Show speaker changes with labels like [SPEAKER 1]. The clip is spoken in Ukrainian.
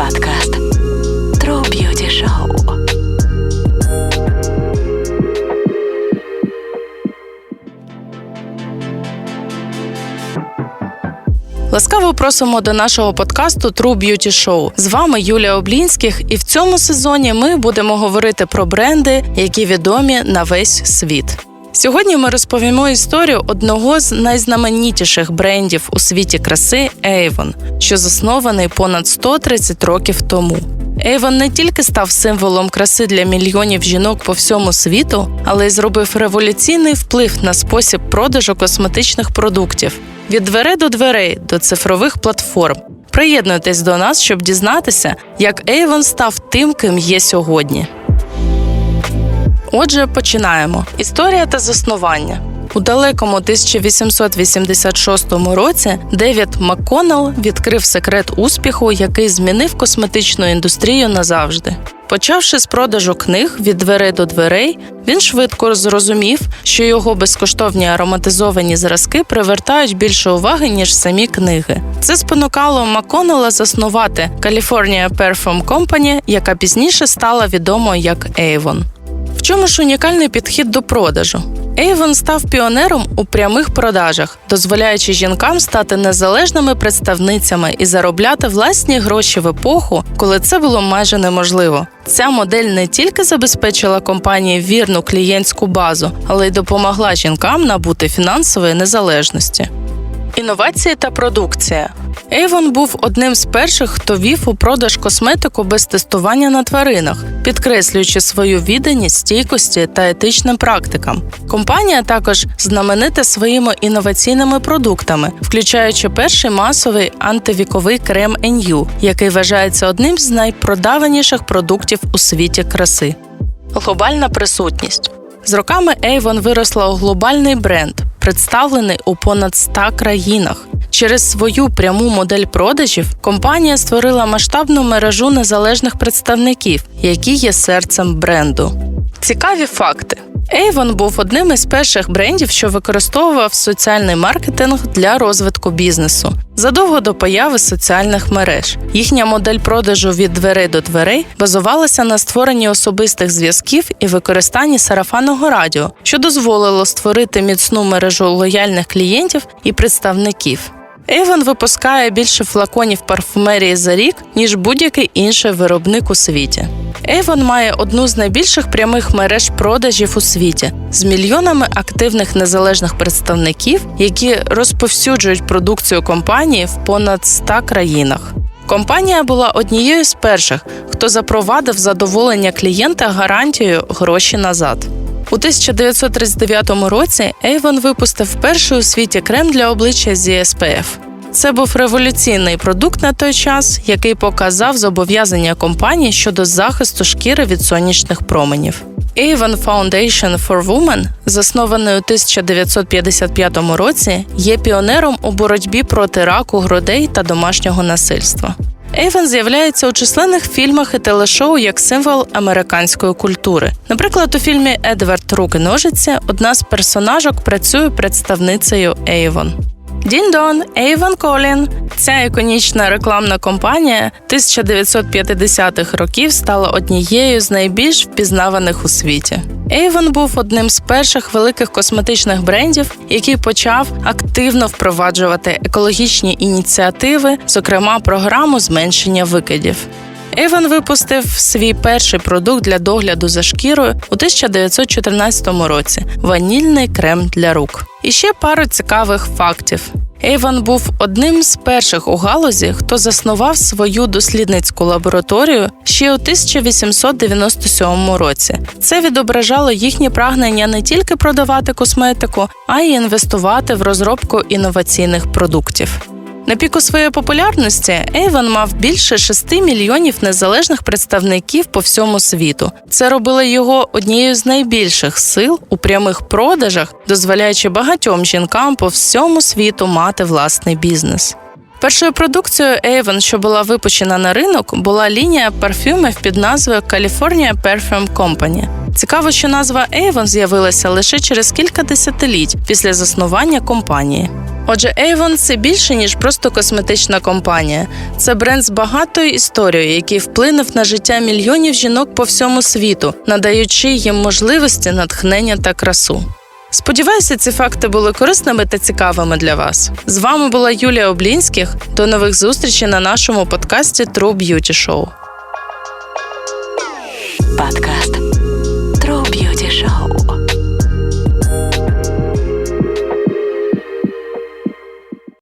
[SPEAKER 1] подкаст True Beauty Show.
[SPEAKER 2] Ласкаво просимо до нашого подкасту True Beauty Show. З вами Юлія Облінських, і в цьому сезоні ми будемо говорити про бренди, які відомі на весь світ. Сьогодні ми розповімо історію одного з найзнаменітіших брендів у світі краси Avon, що заснований понад 130 років тому. Avon не тільки став символом краси для мільйонів жінок по всьому світу, але й зробив революційний вплив на спосіб продажу косметичних продуктів від дверей до дверей до цифрових платформ. Приєднуйтесь до нас, щоб дізнатися, як Avon став тим, ким є сьогодні. Отже, починаємо. Історія та заснування. У далекому 1886 році Девід МакКоннелл відкрив секрет успіху, який змінив косметичну індустрію назавжди. Почавши з продажу книг від дверей до дверей, він швидко зрозумів, що його безкоштовні ароматизовані зразки привертають більше уваги, ніж самі книги. Це спонукало Макконнелла заснувати California Perfume Company, яка пізніше стала відомою як Avon. В чому ж унікальний підхід до продажу? Avon став піонером у прямих продажах, дозволяючи жінкам стати незалежними представницями і заробляти власні гроші в епоху, коли це було майже неможливо. Ця модель не тільки забезпечила компанії вірну клієнтську базу, але й допомогла жінкам набути фінансової незалежності. Інновації та продукція. Avon був одним з перших, хто вів у продаж косметику без тестування на тваринах, підкреслюючи свою відданість стійкості та етичним практикам. Компанія також знаменита своїми інноваційними продуктами, включаючи перший масовий антивіковий крем NU, який вважається одним з найпродаваніших продуктів у світі краси. Глобальна присутність. З роками Avon виросла у глобальний бренд, представлений у понад 100 країнах. Через свою пряму модель продажів компанія створила масштабну мережу незалежних представників, які є серцем бренду. Цікаві факти. Avon був одним із перших брендів, що використовував соціальний маркетинг для розвитку бізнесу задовго до появи соціальних мереж. Їхня модель продажу від дверей до дверей базувалася на створенні особистих зв'язків і використанні сарафанного радіо, що дозволило створити міцну мережу лояльних клієнтів і представників. Avon випускає більше флаконів парфумерії за рік, ніж будь-який інший виробник у світі. Avon має одну з найбільших прямих мереж продажів у світі з мільйонами активних незалежних представників, які розповсюджують продукцію компанії в понад 100 країнах. Компанія була однією з перших, хто запровадив задоволення клієнта гарантією гроші назад. У 1939 році Avon випустив перший у світі крем для обличчя зі SPF. Це був революційний продукт на той час, який показав зобов'язання компанії щодо захисту шкіри від сонячних променів. Avon Foundation for Women, заснований у 1955 році, є піонером у боротьбі проти раку грудей та домашнього насильства. Ейвен з'являється у численних фільмах і телешоу як символ американської культури. Наприклад, у фільмі Едвард Руки ножиці одна з персонажок працює представницею Ейвон. Дін-Дон, Avon Колін. Ця іконічна рекламна кампанія 1950-х років стала однією з найбільш впізнаваних у світі. Avon був одним з перших великих косметичних брендів, який почав активно впроваджувати екологічні ініціативи, зокрема програму зменшення викидів. Avon випустив свій перший продукт для догляду за шкірою у 1914 році ванільний крем для рук. І ще пару цікавих фактів. Avon був одним з перших у галузі, хто заснував свою дослідницьку лабораторію ще у 1897 році. Це відображало їхнє прагнення не тільки продавати косметику, а й інвестувати в розробку інноваційних продуктів. На піку своєї популярності Avon мав більше 6 мільйонів незалежних представників по всьому світу. Це робило його однією з найбільших сил у прямих продажах, дозволяючи багатьом жінкам по всьому світу мати власний бізнес. Першою продукцією Avon, що була випущена на ринок, була лінія парфюмів під назвою California Perfume Company. Цікаво, що назва Avon з'явилася лише через кілька десятиліть після заснування компанії. Отже, Avon – це більше ніж просто косметична компанія. Це бренд з багатою історією, який вплинув на життя мільйонів жінок по всьому світу, надаючи їм можливості, натхнення та красу. Сподіваюся, ці факти були корисними та цікавими для вас. З вами була Юлія Облінських. До нових зустрічей на нашому подкасті True Beauty Show.
[SPEAKER 1] Подкаст